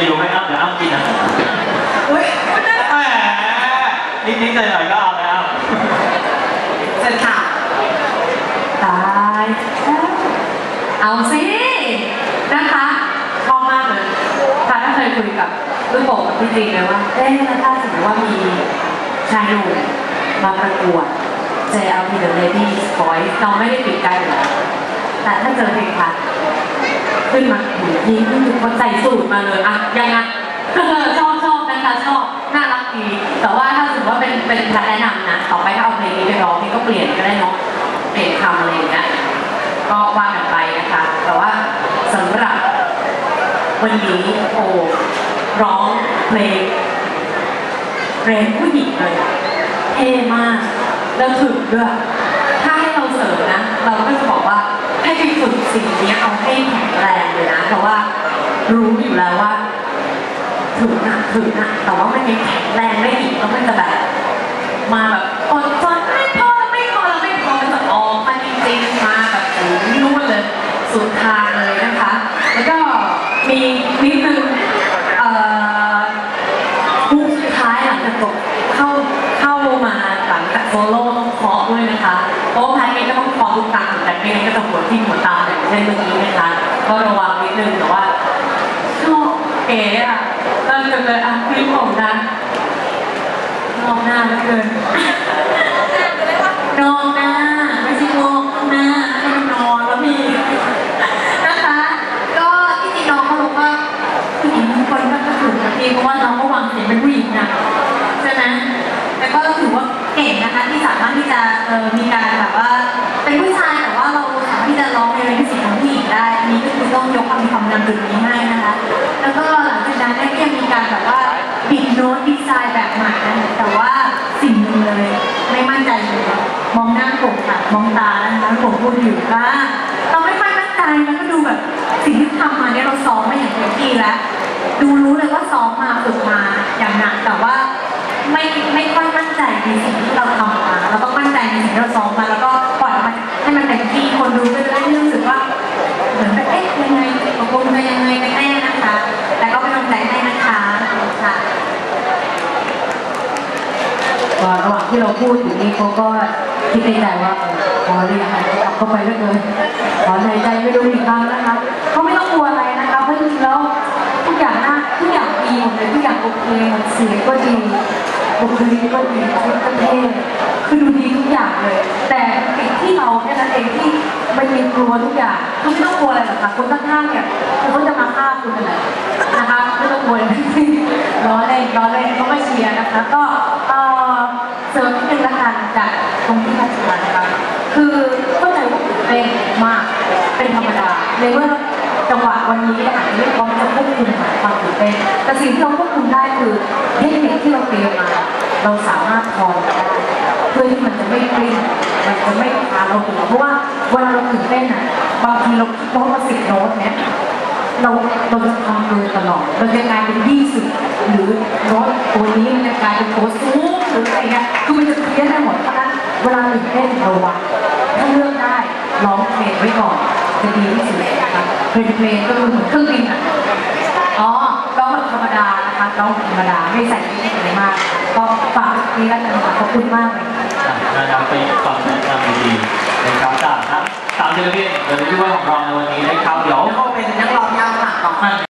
จะอยู่ให้อ้ำเดี๋ยวอ้ำกินนะเฮ้ยแหมนิดๆหน่อยๆก็เอาแล้วเชิญค่ะตายแล้วเอาสินะคะชอบมากเลยค่ะถ้าเคยคุยกับลูกโป่งกับพี่จีเลยว่าเอ๊ะแล้วถ้าสมมติว่ามีชายหนุ่มมาประกวด JLP The Ladies Voice เราไม่ได้ปิดกั้นอยู่แล้วแต่ถ้าเจอเพลงพัด ขึ้นมาหูยิ้มทุกคนใส่สูตรมาเลยอะยังไงชอบชอบนะคะชอบน่ารักดี แต่ว่าถ้าสมมติว่าเป็นเป็นพัดแนะนำนะต่อไปถ้าเอาเพลงนี้ไปร้องนี่ก็เปลี่ยนก็ได้เนาะเปลี่ยนคำอะไรอย่างเงี้ยก็ว่ากันไปนะคะ แต่ว่าสำหรับวันนี้โอร้องเพลงเพลงผู้หญิงเลยเท่มากแล้วถึกด้วยถ้าให้เราเสริมนะ เราก็จะบอกว่า ให้ไปฝึกสิ่งนี้เอาให้แข็งแรงเลยนะเพราะว่ารู้อยู่แล้วว่าถึงหนะถึงหนะแต่ว่ามันยังแข็งแรงได้อีกแล้วมันจะแบบมาแบบอดทนไม่พอไม่พอแล้วไม่พอมันจะออกมาจริงๆมาแบบโอ้โหนู่นเลยสุดทางเลยนะคะ แล้วก็มีนิดนึงเอ่อฮุกสุดท้ายหลังจากจบเข้าเข้ามาหลังจากโซโล่ต้องเคาะด้วยนะคะ ไม่งั้นก็จะหัวทิ่หัวตาแบบเช่เมื่อกี้นะคะก็ระวังนิดนึงแต่ว่าชอบเก๋อะเออจังเลยอะคลิปของนั้นมองหน้าเหลือเกินนองหน้าไม่ใช่มองหน้าให้มันนอนแล้วพี่นะคะ ก็ที่จริงน้องเขาบอกว่าผู้หญิงทุกคนก็ถูกนะพี่เพราะว่าน้องก็วางเสียงเป็นผู้หญิงนะใช่ไหมแต่ก็ถือว่าเก่งนะคะที่สามารถที่จะมีการ นำจุดนี้ให้นะคะ แล้วก็หลังจากนั้นเนี่ยก็ยังมีการแบบว่าบิดโน้ตดีไซน์แบบใหม่นะแต่ว่าสิ่งหนึ่งเลยไม่มั่นใจเลยมองหน้าผมค่ะมองตานะคะผมพูดอยู่ว่าเราไม่ค่อยมั่นใจแล้วก็ดูแบบสิ่งที่ทำมาเนี่ยเราซ้อมมาอย่างเต็มที่แล้ว ดูรู้เลย พูดอยู่นี่เขาก็คิดในใจว่าเออพอเรียกหายใจกลับเข้าไปแล้วเกินขอหายใจไม่ดูอีกครั้งนะคะเขาไม่ต้องกลัวอะไรนะคะเพราะจริงๆแล้วทุกอย่างน่าทุกอย่างดีหมดเลยทุกอย่างโอเคเสียงก็ดีบุคลิกก็ดีชุดก็เท่คือดูดีทุกอย่างเลย แต่สิ่งที่เราแค่นั้นเองที่มันมีกลัวทุกอย่างเขาไม่ต้องกลัวอะไรหรอกค่ะคนข้างๆเนี่ยเขาจะมาฆ่าคุณอะไรนะคะไม่ต้องกลัวเลยล้อเล่นล้อเล่นเขาไม่เชียร์นะคะ ก็ เสริมนิดนึงละกันจากตรงที่พัชรานะคะคือเข้าใจว่าตื่นเต้นมากเป็นธรรมดาในเมื่อจังหวะวันนี้เราอาจจะไม่พร้อมจะควบคุมความตื่นเต้นแต่สิ่งที่เราควบคุมได้คือเทคนิคที่เราเตรียมมา เราสามารถพอได้เพื่อที่มันจะไม่กลิ้งมันจะไม่พาเราหัวเพราะว่าเวลาเราตื่นเต้นอะบางทีเราคิดว่าสิบโน้ตเนี้ยเราเราจะทำเกิน ลอดเราจะกลายเป็นยี่สิบหรือรถตัวนี้มันจะกลายเป็นตัวสูงหรืออะไรเงี้ยคือมันจะเพี้ยนได้หมดเพราะนั้นเวลาตื่นเต้นระวังถ้าเลือกได้ร้องเพลงไว้ก่อนจะดีที่สุดนะคะเพลงเพลงก็คือเหมือนเครื่องบินอะอ๋อร้องแบบธรรมดานะคะร้องธรรมดาไม่ใส่เทคนิคอะไรมากก็ฝากนี้แล้วกันค่ะขอบคุณมากนะครับไปฟังแนะนำดีๆนะครับจากทั้งสามศิลปินเดลิเวอร์ของเราในวัน